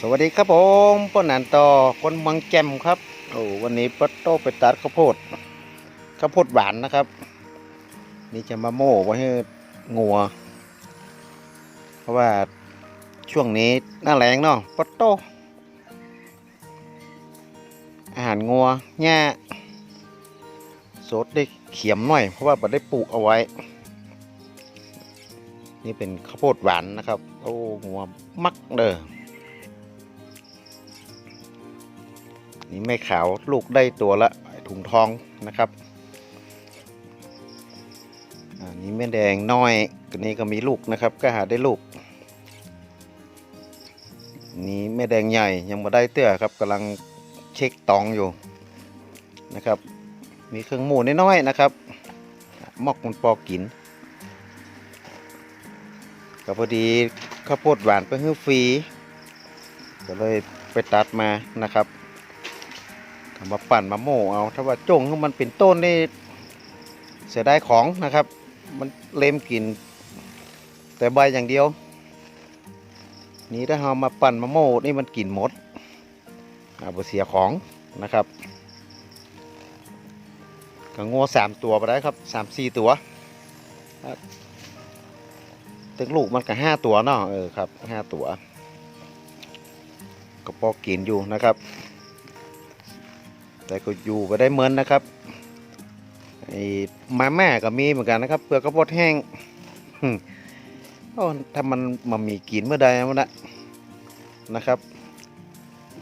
สวัสดีครับผมป้นนันต่อคนมืองแจมครับโอ้วันนี้ป้าโตไปตัดข้าวโพดข้าวโพดหวานนะครับ นี่จะมาโม่ไว้ให้งัว เพราะว่าช่วงนี้หน้าแรงเนาะป้าโตอาหารงัวหญ้าสดได้เขียมหน่อย เพราะว่าบ่ได้ปลูกเอาไว้ นี่เป็นข้าวโพดหวานนะครับ โอ้งัวมักเด้อ นี่แม่ขาวลูกได้ตัวละถุงทองนะครับอันนี้แม่แดงน้อยตัวนี้ก็มีลูกนะครับ ก็หาได้ลูก นี่แม่แดงใหญ่ยังมาได้เตื้อครับกำลังเช็คตองอยู่นะครับ มีเครื่องหมูน้อยๆนะครับมอกมันปอกินก็พอดีข้าวโพดหวานไปให้ฟรีก็เลยไปตัดมานะครับ มาปั่นมาโม่เอา ถ้าว่าจงมันเป็นต้นนี่เสียดายของนะครับ มันเล็มกิน แต่ใบอย่างเดียว นี่ถ้าเรามาปั่นมาโม่นี่มันกินหมดอาบเสียของนะครับก็งัวสามตัวไปได้ครับสามสี่ตัวตึงลูกมันก็ห้าตัวเนาะเออครับห้าตัว ก็พอกินอยู่นะครับ แต่ก็อยู่ไปได้เหมือนนะครับไอ้มาแม่ก็มีเหมือนกันนะครับเปลือกข้าวโพดแห้งโอ้ถ้ามันมามีกินเมื่อใดมันนะนะครับ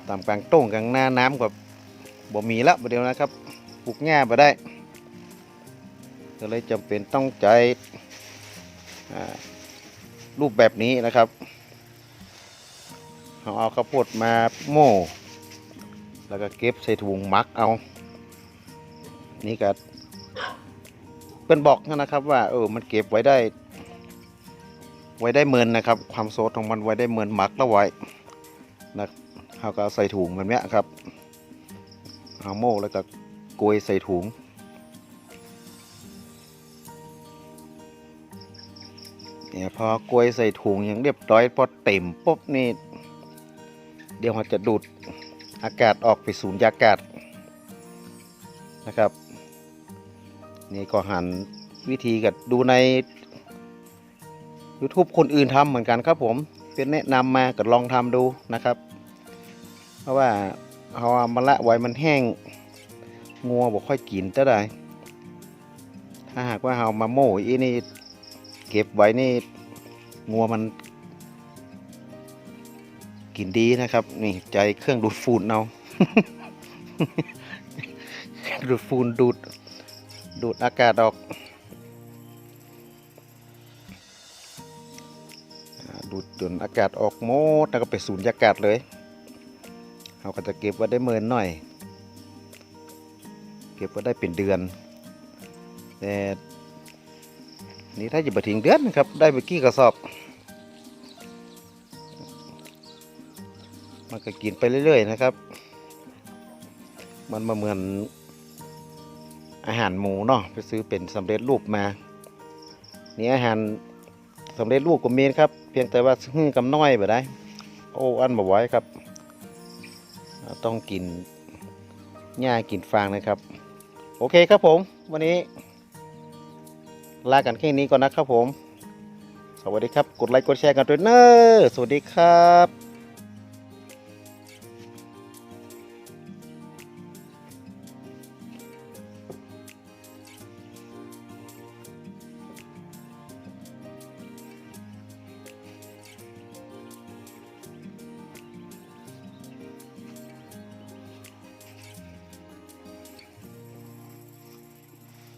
ตามกลางโต้งกลางหน้าน้ำกับบ่มีละประเดี๋ยวนะครับปลูกหญ้าไปได้ก็เลยจำเป็นต้องใจรูปแบบนี้นะครับเอาเอาข้าวโพดมาโม่ แล้วก็เก็บใส่ถุงมักเอา นี่ก็เป็นบอกนะครับ ว่าเออมันเก็บไว้ได้ ไว้ได้เมินนะครับ ความโซดของมันไว้ได้เมินมักแล้วไว้นะเขาก็ใส่ถุงแบบนี้ครับเอาโม่แล้วก็โกยใส่ถุงเนี่ยพอโกยใส่ถุงอย่างเรียบร้อยพอเต็มปุ๊บนี่ เดี๋ยวมันจะดูด อากาศออกไปสูญญากาศนะครับ นี่ก็หันวิธีกับดูใน YouTube คนอื่นทำเหมือนกันครับผมเป็นแนะนำมาก็ลองทำดูนะครับ เพราะว่าเอามาละไว้มันแห้งงัวบอกค่อยกินจะได้ ถ้าหากว่าเอามาโม่อีนี่เก็บไว้นี่งัวมัน กินดีนะครับ นี่ใจเครื่องดูดฝุ่นเอาดูดฝุ่นดูด ดูดอากาศออกดูดจนอากาศออกหมดแล้วก็ไปสูญญากาศเลยเราก็จะเก็บไว้ได้เมินหน่อย เก็บไว้ได้เป็นเดือนแต่นี่ถ้าจะไปถึงเดือนนะครับ ได้ไปกี่กระสอบ มันก็กินไปเรื่อย ๆ นะครับ มันมาเหมือนอาหารหมูเนาะไปซื้อเป็นสำเร็จรูปมานี่อาหารสำเร็จรูปก็มีนครับ เพียงแต่ว่าซื้อกำน้อยไปได้โอ้อันบ่ไหว้ครับ ต้องกินหญ้ากินฟางนะครับ โอเคครับผม วันนี้ ลากันแค่นี้ก่อนนะครับผม สวัสดีครับ กดไลค์กดแชร์กันด้วยเนอะสวัสดีครับ